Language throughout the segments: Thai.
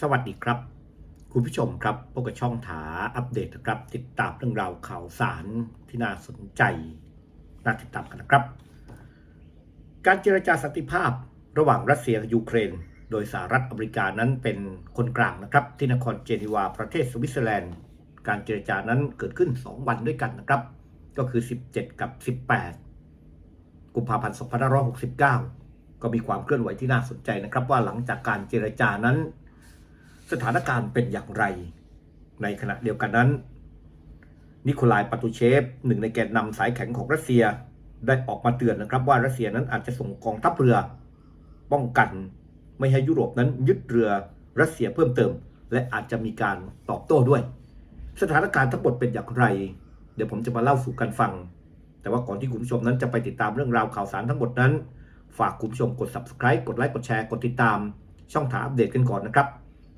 สวัสดีครับ คุณผู้ชมครับพบกับช่องถาอัปเดตนะครับ ติดตามเรื่องราวข่าวสารที่น่าสนใจน่าติดตามกันนะครับ การเจรจาสันติภาพระหว่างรัสเซียกับยูเครน โดยสหรัฐอเมริกานั้นเป็นคนกลางนะครับ ที่นครเจนีวาประเทศสวิตเซอร์แลนด์ การเจรจานั้นเกิดขึ้น 2 วันด้วยกันนะครับ ก็คือ 17 กับ 18 กุมภาพันธ์2569 ก็มีความเคลื่อนไหวที่น่าสนใจนะครับ ว่าหลังจากการเจรจานั้น สถานการณ์เป็นอย่างไร ในขณะเดียวกันนั้น นิโคลายปาตูเชฟหนึ่งในแกนนำสายแข็งของรัสเซียได้ออกมาเตือนนะครับว่ารัสเซียนั้นอาจจะส่งกองทัพเรือ ป้องกันไม่ให้ยุโรปนั้นยึดเรือรัสเซียเพิ่มเติม และอาจจะมีการตอบโต้ด้วย สถานการณ์ทั้งหมดเป็นอย่างไร เดี๋ยวผมจะมาเล่าสู่กันฟัง แต่ว่าก่อนที่คุณผู้ชมนั้นจะไปติดตามเรื่องราวข่าวสารทั้งหมดนั้น ฝากคุณผู้ชมกด subscribe กดไลค์กดแชร์กดติดตาม ช่องถามอัปเดตกันก่อนนะครับ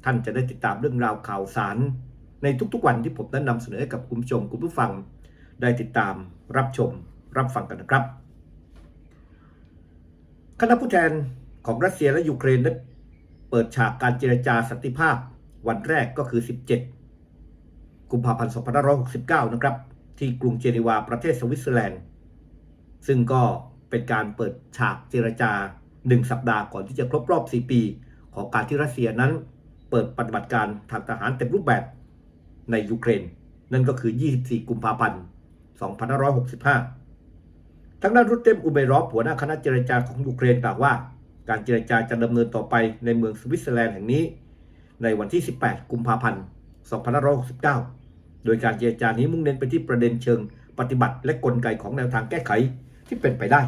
ท่านจะได้ติดตามเรื่องราวข่าวสาร ในทุกๆวันที่ผมนั้นนำเสนอให้กับคุณผู้ชมคุณผู้ฟัง ได้ติดตามรับชมรับฟังกันนะครับ คณะผู้แทนของรัสเซียและยูเครนนั้นเปิดฉากการเจรจาสันติภาพวันแรกก็คือ 17 กุมภาพันธ์ 2569 นะครับ ที่กรุงเจนีวาประเทศสวิตเซอร์แลนด์ ซึ่งก็เป็นการเปิดฉากเจรจา 1 สัปดาห์ก่อนที่จะครบรอบ 4 ปี ของการที่รัสเซียนั้น เปิดปฏิบัติการทางทหารเต็มรูปแบบในยูเครน นั่นก็คือ 24 กุมภาพันธ์ 2565 ทั้งด้านรุตเต็มอุเบรอฟหัวหน้าคณะเจรจาของยูเครนกล่าวว่า การเจรจาจะดำเนินต่อไปในเมืองสวิตเซอร์แลนด์แห่งนี้ ในวันที่ 18 กุมภาพันธ์ 2569 โดยการเจรจานี้มุ่งเน้นไปที่ประเด็นเชิงปฏิบัติและกลไกของแนวทางแก้ไขที่เป็นไปได้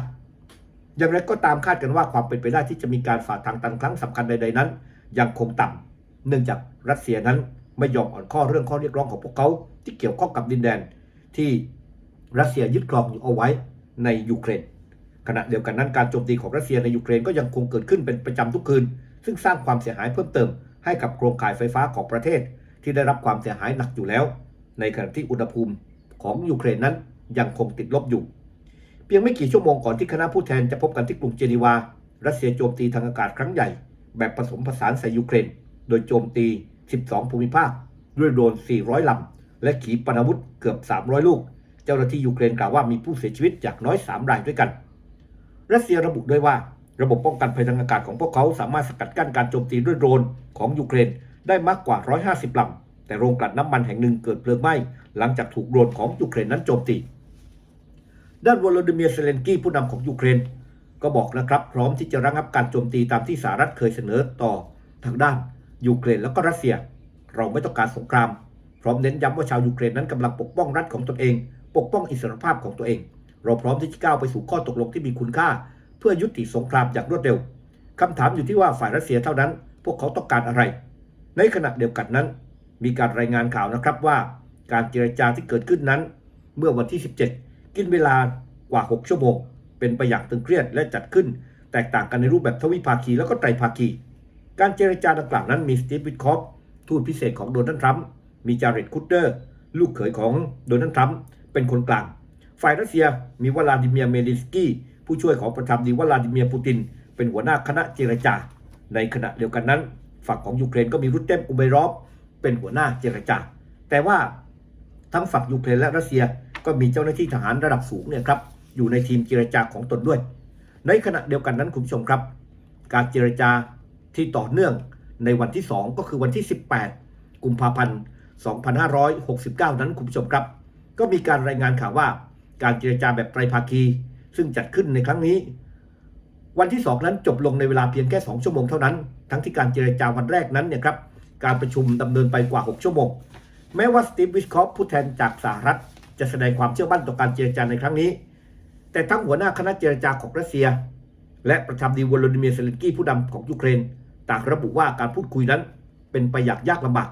อย่างไรก็ตามคาดกันว่าความเป็นไปได้ที่จะมีการฝ่าทางตันครั้งสำคัญใดๆนั้น ยังคงต่ำ เนื่องจากรัสเซียนั้นไม่ยอมอ่อนข้อเรื่องข้อเรียกร้องของพวกเขาที่เกี่ยวข้องกับดินแดน ที่รัสเซียยึดครองอยู่เอาไว้ในยูเครน ขณะเดียวกันนั้นการโจมตีของรัสเซียในยูเครนก็ยังคงเกิดขึ้นเป็นประจำทุกคืน ซึ่งสร้างความเสียหายเพิ่มเติมให้กับโครงข่ายไฟฟ้าของประเทศ ที่ได้รับความเสียหายหนักอยู่แล้ว ในขณะที่อุณหภูมิของยูเครนนั้นยังคงติดลบอยู่ เพียงไม่กี่ชั่วโมงก่อนที่คณะผู้แทนจะพบกันที่กรุงเจนีวา รัสเซียโจมตีทางอากาศครั้งใหญ่ แบบผสมผสานใส่ยูเครน โดยโจมตี 12 ภูมิภาค ด้วยโดรน 400 ลำ และขีปนาวุธเกือบ 300 ลูก เจ้าหน้าที่ยูเครนกล่าวว่ามีผู้เสียชีวิตอย่างน้อย 3 รายด้วยกัน รัสเซียระบุด้วยว่า ระบบป้องกันภัยทางอากาศของพวกเขาสามารถสกัดกั้นการโจมตีด้วยโดรนของยูเครนได้มากกว่า 150 ลำ แต่โรงกลั่นน้ำมันแห่งหนึ่งเกิดเพลิงไหม้หลังจากถูกโดรนของยูเครนนั้นโจมตี ด้านวโลดิเมียร์เซเลนกี้ผู้นำของยูเครนก็บอกนะครับ พร้อมที่จะระงับการโจมตีตามที่สหรัฐเคยเสนอต่อทางด้าน ยูเครนแล้วก็รัสเซีย เราไม่ต้องการสงคราม พร้อมเน้นย้ำว่าชาวยูเครนนั้นกำลังปกป้องรัฐของตนเอง ปกป้องอิสรภาพของตัวเอง เราพร้อมที่จะก้าวไปสู่ข้อตกลงที่มีคุณค่า เพื่อยุติสงครามอย่างรวดเร็วคำถามอยู่ที่ว่าฝ่ายรัสเซียเท่านั้น พวกเขาต้องการอะไร ในขณะเดียวกันนั้น มีการรายงานข่าวนะครับว่า การเจรจาที่เกิดขึ้นนั้น เมื่อวันที่ 17 กินเวลากว่า 6 ชั่วโมง เป็นไปอย่างตึงเครียดและจัดขึ้น แตกต่างกันในรูปแบบทวิภาคีแล้วก็ไตรภาคี การเจรจาดังกล่าวนั้นมีสตีฟวิทคอฟทูตพิเศษของโดนัลด์ทรัมป์มีจาริดคุตเตอร์ ลูกเขยของโดนัลด์ทรัมป์เป็นคนกลาง ฝ่ายรัสเซียมีวลาดิเมียร์เมลินสกี้ผู้ช่วยของประธานาธิบดีวลาดิเมียร์ปูติน เป็นหัวหน้าคณะเจรจา ในขณะเดียวกันนั้น ฝั่งของยูเครนก็มีรุตเต็มอุเบรอฟเป็นหัวหน้าเจรจา แต่ว่าทั้งฝั่งยูเครนและรัสเซียก็มีเจ้าหน้าที่ทหารระดับสูงเนี่ยครับอยู่ในทีมเจรจาของตนด้วย ในขณะเดียวกันนั้นคุณผู้ชมครับ การเจรจา ที่ต่อเนื่องในวันที่ 2 ก็คือวันที่ 18 กุมภาพันธ์ 2569 นั้นคุณผู้ชมครับ ก็มีการรายงานข่าวว่าการเจรจาแบบไตรภาคี ซึ่งจัดขึ้นในครั้งนี้ วันที่ 2 นั้นจบลงในเวลาเพียงแค่ 2 ชั่วโมงเท่านั้น ทั้งที่การเจรจาวันแรกนั้นเนี่ยครับการประชุมดำเนินไปกว่า 6 ชั่วโมง แม้ว่าสตีฟวิชคอฟผู้แทนจากสหรัฐ จะแสดงความเชื่อมั่นต่อการเจรจาในครั้งนี้ แต่ทั้งหัวหน้าคณะเจรจาของรัสเซีย และประธานดีวโลดิเมียร์เซเลนกี้ผู้นำของยูเครนต่างระบุว่าการพูดคุยนั้นเป็นไปอย่างยากลำบาก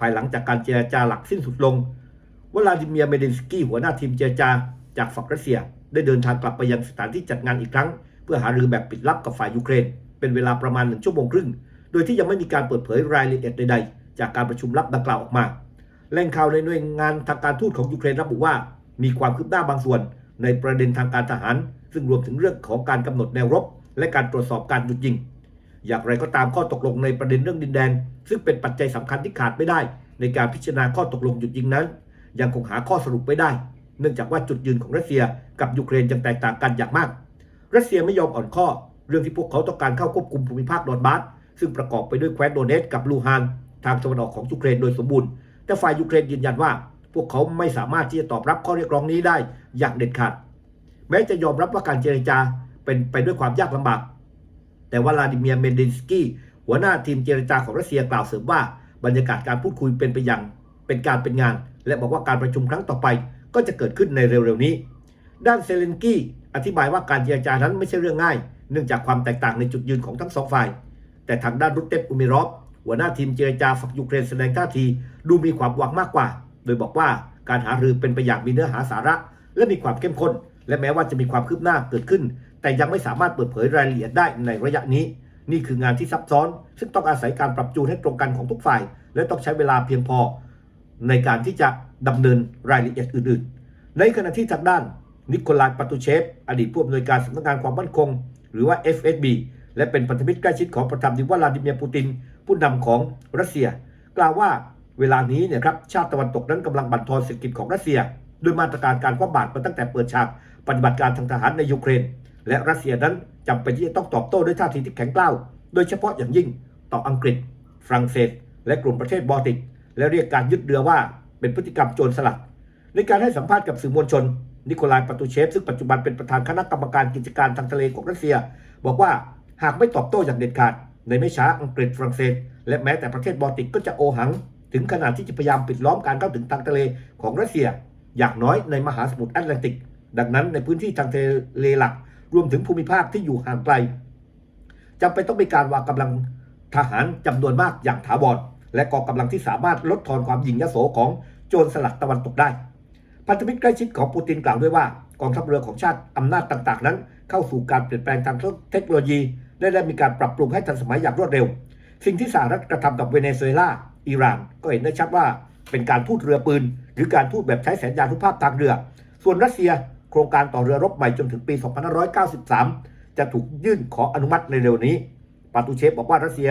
ภายหลังจากการเจรจาหลักสิ้นสุดลงวลาดิเมียร์เมเดนสกี้หัวหน้าทีมเจรจาจากฝั่งรัสเซีย ได้เดินทางกลับไปยังสถานที่จัดงานอีกครั้ง เพื่อหารือแบบปิดลับกับฝ่ายยูเครน เป็นเวลาประมาณหนึ่งชั่วโมงครึ่ง โดยที่ยังไม่มีการเปิดเผยรายละเอียดใดๆ จากการประชุมลับดังกล่าวออกมาแหล่งข่าวในหน่วยงานทางการทูตของยูเครนระบุว่า มีความคืบหน้าบางส่วนในประเด็นทางการทหาร ซึ่งรวมถึงเรื่องของการกำหนดแนวรบ และการตรวจสอบการหยุดยิง อย่างไรก็ตามข้อตกลงในประเด็นเรื่องดินแดน ซึ่งเป็นปัจจัยสำคัญที่ขาดไม่ได้ ในการพิจารณาข้อตกลงหยุดยิงนั้น ยังคงหาข้อสรุปไม่ได้ เนื่องจากว่าจุดยืนของรัสเซียกับยูเครนยังแตกต่างกันอย่างมาก รัสเซียไม่ยอมอ่อนข้อ เรื่องที่พวกเขาต้องการเข้าควบคุมภูมิภาคดอนบาสซึ่งประกอบไปด้วยแคว้นโดเนตกับลูฮานทางตะวันออกของยูเครนโดยสมบูรณ์ แต่ฝ่ายยูเครนยืนยันว่า พวกเขาไม่สามารถที่จะตอบรับข้อเรียกร้องนี้ได้อย่างเด็ดขาด แม้จะยอมรับว่าการเจรจาเป็นไปด้วยความยากลำบาก แต่วลาดิเมียร์เมนดินสกี้หัวหน้าทีมเจรจาของรัสเซียกล่าวเสริมว่าบรรยากาศการพูดคุยเป็นไปอย่างเป็นการเป็นงาน และบอกว่าการประชุมครั้งต่อไปก็จะเกิดขึ้นในเร็วๆนี้ ด้านเซเลนกี้อธิบายว่าการเจรจานั้นไม่ใช่เรื่องง่าย เนื่องจากความแตกต่างในจุดยืนของทั้งสองฝ่าย แต่ทางด้านรุตเตปอุมิรอฟหัวหน้าทีมเจรจาฝั่งยูเครนแสดงท่าทีดูมีความหวังมากกว่า โดยบอกว่าการหารือเป็นไปอย่างมีเนื้อหาสาระ และมีความเข้มข้น และแม้ว่าจะมีความคืบหน้าเกิดขึ้น แต่ยังไม่สามารถเปิดเผยรายละเอียดได้ในระยะนี้ นี่คืองานที่ซับซ้อน ซึ่งต้องอาศัยการปรับจูนให้ตรงกันของทุกฝ่าย และต้องใช้เวลาเพียงพอ ในการที่จะดำเนินรายละเอียดอื่น ๆ ในขณะที่ทางด้าน นิโคลายปาตูเชฟ อดีตผู้อำนวยการสำนักงานความมั่นคง หรือว่า FSB และเป็นพันธมิตรใกล้ชิดของประธานาธิบดีวลาดิเมียร์ปูติน ผู้นำของรัสเซีย กล่าวว่าเวลานี้เนี่ยครับชาติตะวันตกนั้นกำลังบั่นทอนเศรษฐกิจของรัสเซียด้วยมาตรการการคว่ำบาตรมาตั้งแต่เปิดฉาก ปฏิบัติการทางทหารในยูเครน และรัสเซียนั้นจำเป็นที่จะต้องตอบโต้ด้วยท่าทีที่แข็งกร้าว โดยเฉพาะอย่างยิ่งต่ออังกฤษ ฝรั่งเศส และกลุ่มประเทศบอลติก และเรียกการยึดเรือว่าเป็นพฤติกรรมโจรสลัด ในการให้สัมภาษณ์กับสื่อมวลชน นิโคลายปาตูเชฟ ซึ่งปัจจุบันเป็นประธานคณะกรรมการกิจการทางทะเลของรัสเซีย บอกว่าหากไม่ตอบโต้อย่างเด็ดขาด ในไม่ช้าอังกฤษฝรั่งเศส และแม้แต่ประเทศบอลติกก็จะโอหัง ถึงขนาดที่จะพยายามปิดล้อมการเข้าถึงทางทะเลของรัสเซีย อย่างน้อยในมหาสมุทรแอตแลนติก ดังนั้นในพื้นที่ทางทะเลหลัก รวมถึงภูมิภาคที่อยู่ห่างไกลจำเป็นต้องมีการวางกำลังทหารจำนวนมากอย่างถาวรและกองกำลังที่สามารถลดทอนความหยิ่งยโสของโจรสลัดตะวันตกได้ พันธมิตรใกล้ชิดของปูตินกล่าวด้วยว่ากองทัพเรือของชาติอำนาจต่างๆ นั้น เข้าสู่การเปลี่ยนแปลงทางเทคโนโลยีและได้มีการปรับปรุงให้ทันสมัยอย่างรวดเร็ว สิ่งที่สหรัฐกระทำกับเวเนซุเอลาอิหร่าน ก็เห็นได้ชัดว่าเป็นการทูตเรือปืน หรือการทูตแบบใช้แสนยานุภาพทางเรือ ส่วนรัสเซีย ครงการต่อเรือรบใหม่จนถึงปี 2593 จะถูกยื่นขออนุมัติในเร็วนี้ ปาตูเชฟบอกว่ารัสเซีย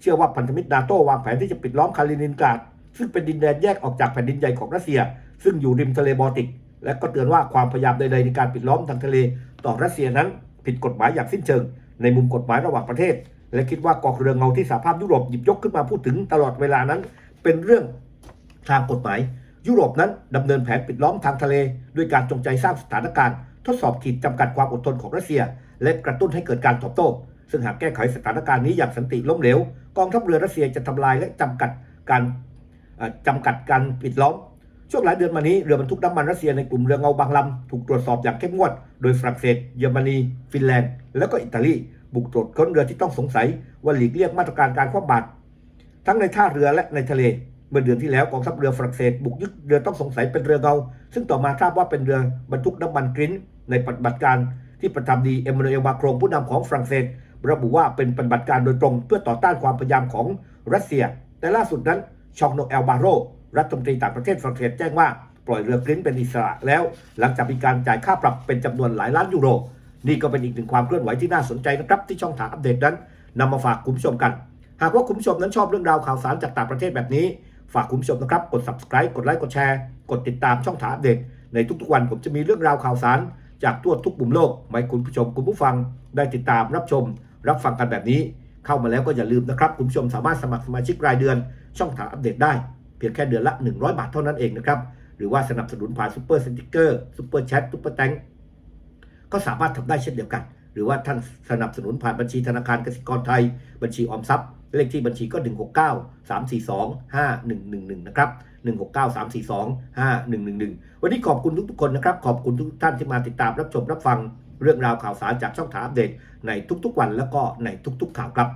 เชื่อว่าพันธมิตรนาโตวางแผนที่จะปิดล้อมคาลินินกราด ซึ่งเป็นดินแดนแยกออกจากแผ่นดินใหญ่ของรัสเซีย ซึ่งอยู่ริมทะเลบอลติก และก็เตือนว่าความพยายามใดๆในการปิดล้อมทางทะเลต่อรัสเซียนั้น ผิดกฎหมายอย่างสิ้นเชิง ในมุมกฎหมายระหว่างประเทศ และคิดว่ากองเรือเงาที่สหภาพยุโรปหยิบยกขึ้นมาพูดถึงตลอดเวลานั้น เป็นเรื่องทางกฎหมาย ยุโรปนั้นดำเนินแผนปิดล้อมทางทะเล ด้วยการจงใจสร้างสถานการณ์ทดสอบขีดจำกัดความอดทนของรัสเซีย และกระตุ้นให้เกิดการตอบโต้ ซึ่งหากแก้ไขสถานการณ์นี้อย่างสันติล้มเหลว กองทัพเรือรัสเซียจะทำลายและจำกัดการเอ่อจำกัดการปิดล้อม ช่วงหลายเดือนมานี้เรือบรรทุกน้ำมันรัสเซียในกลุ่มเรือเงาบางลำถูกตรวจสอบอย่างเข้มงวด โดยฝรั่งเศส เยอรมนี ฟินแลนด์ และก็อิตาลี บุกตรวจค้นเรือที่ต้องสงสัยว่าหลีกเลี่ยงมาตรการการคว่ำบาตรทั้งในท่าเรือและในทะเล เมื่อเดือนที่แล้วกองทัพเรือฝรั่งเศสบุกยึดเรือต้องสงสัยเป็นเรือเงา ซึ่งต่อมาทราบว่าเป็นเรือบรรทุกน้ำมันกริ้นในปฏิบัติการที่ประธานาธิบดีเอมมานูเอลมาโครงผู้นำของฝรั่งเศส ระบุว่าเป็นปฏิบัติการโดยตรง เพื่อต่อต้านความพยายามของรัสเซีย แต่ล่าสุดนั้นชองโนเอลบาโรรัฐมนตรีต่างประเทศฝรั่งเศสแจ้งว่าปล่อยเรือกริ้นเป็นอิสระแล้ว หลังจากมีการจ่ายค่าปรับเป็นจำนวนหลายล้านยูโร นี่ก็เป็นอีกหนึ่งความเคลื่อนไหวที่น่าสนใจนะครับ ที่ช่องทางอัปเดตนั้นนำมาฝากคุณผู้ชมกัน หากว่าคุณผู้ชมนั้นชอบเรื่องราวข่าวสารจากต่างประเทศแบบนี้ ฝากคุณผู้ชมนะครับ กด subscribe กดไลค์กดแชร์กดติดตามช่องทางอัปเดตในทุกๆวันผมจะมีเรื่องราวข่าวสาร จากทั่วทุกมุมโลกมาให้คุณผู้ชมคุณผู้ฟังได้ติดตามรับชม รับฟังกันแบบนี้ เข้ามาแล้วก็อย่าลืมนะครับ คุณผู้ชมสามารถสมัครสมาชิกรายเดือน ช่องทางอัปเดตได้ เพียงแค่เดือนละ 100 บาทเท่านั้นเองนะครับหรือว่าสนับสนุนผ่านซูเปอร์สติกเกอร์ซูเปอร์แชทซูเปอร์แตงก็สามารถทำได้เช่นเดียวกัน หรือว่าท่านสนับสนุนผ่านบัญชีธนาคารกสิกรไทย บัญชีออมทรัพย์ เลขที่บัญชีก็ 169 342 5111 นะครับ 169 342 5111 วันนี้ขอบคุณทุกๆคนนะครับ ขอบคุณทุกท่านที่มาติดตามรับชมรับฟังเรื่องราวข่าวสารจากช่องถางอัปเดในทุกๆวันแล้วก็ในทุกๆข่าวครับ